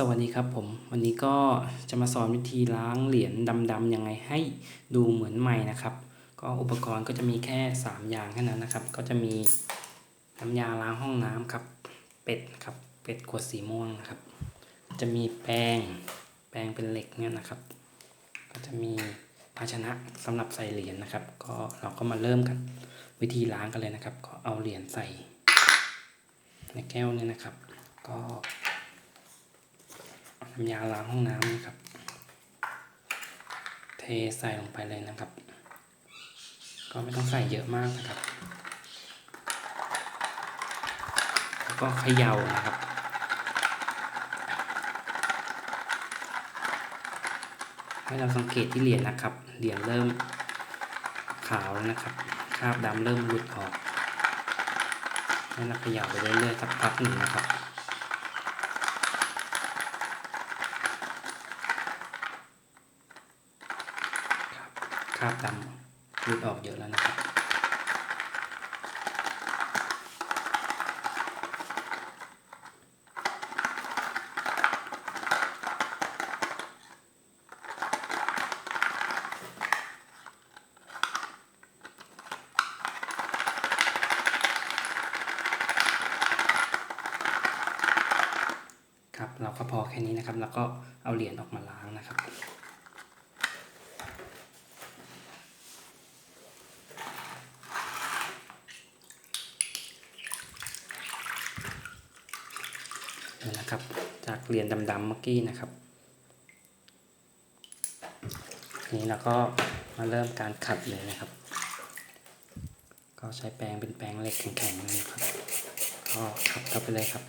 สวัสดีครับผม วันนี้ก็จะมาสอนวิธีล้างเหรียญดำๆยังไงให้ดูเหมือนใหม่นะครับ ก็อุปกรณ์ก็จะมีแค่ 3 อย่างแค่นั้นนะครับ ก็จะมีน้ำยาล้างห้องน้ำครับ เป็ดครับ เป็ดขวดสีม่วงนะครับ จะมีแป้งแป้งเป็นเหล็กเนี่ยนะครับ ก็จะมีภาชนะสำหรับใส่เหรียญนะครับ ก็เราก็มาเริ่มกัน วิธีล้างกันเลยนะครับ ก็เอาเหรียญใส่ในแก้วเนี่ยนะครับ ก็ น้ำยาล้างห้องน้ำนะครับ เทใส่ลงไปเลยนะครับ ก็ไม่ต้องใส่เยอะมากนะครับ แล้วก็เขย่านะครับให้เราสังเกตที่เหรียญนะครับ เหรียญเริ่มขาวแล้วนะครับ คราบดำเริ่มหลุดออก ให้เราเขย่าไปเรื่อยๆสักพักหนึ่งนะครับ คราบดำหลุดออกเยอะแล้วนะครับ ครับเราก็พอแค่นี้นะครับ แล้วก็เอาเหรียญออกมาล้างนะครับ นะครับ จากเหรียญดำๆเมื่อกี้นะครับ นี้เราก็มาเริ่มการขัดเลยนะครับ ก็ใช้แปรงเป็นแปรงเหล็กแข็งๆนะครับ ก็ขัดเข้าไปเลยครับ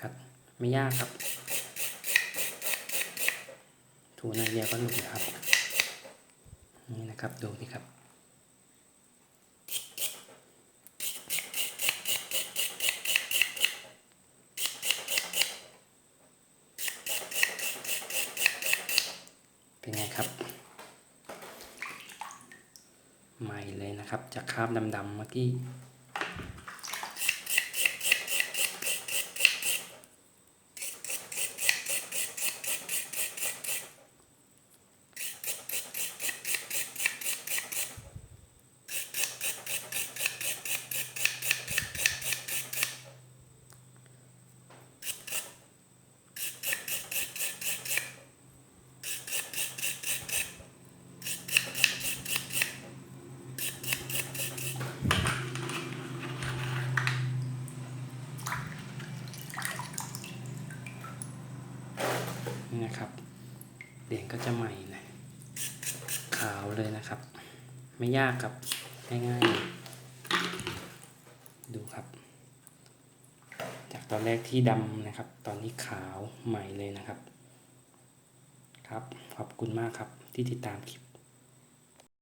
ขัดไม่ยากครับ ถูหนาเดียวก็หลุดนะครับ นี่นะครับดูนี่ครับ เป็นไงครับ ใหม่เลยนะครับ จากคราบดำๆเมื่อกี้ นะครับ เหรียญก็จะใหม่นะ ขาวเลยนะครับ ไม่ยากครับง่ายๆ ดูครับ จากตอนแรกที่ดำนะครับ ตอนนี้ขาวใหม่เลยนะครับ ครับ ขอบคุณมากครับที่ติดตามคลิป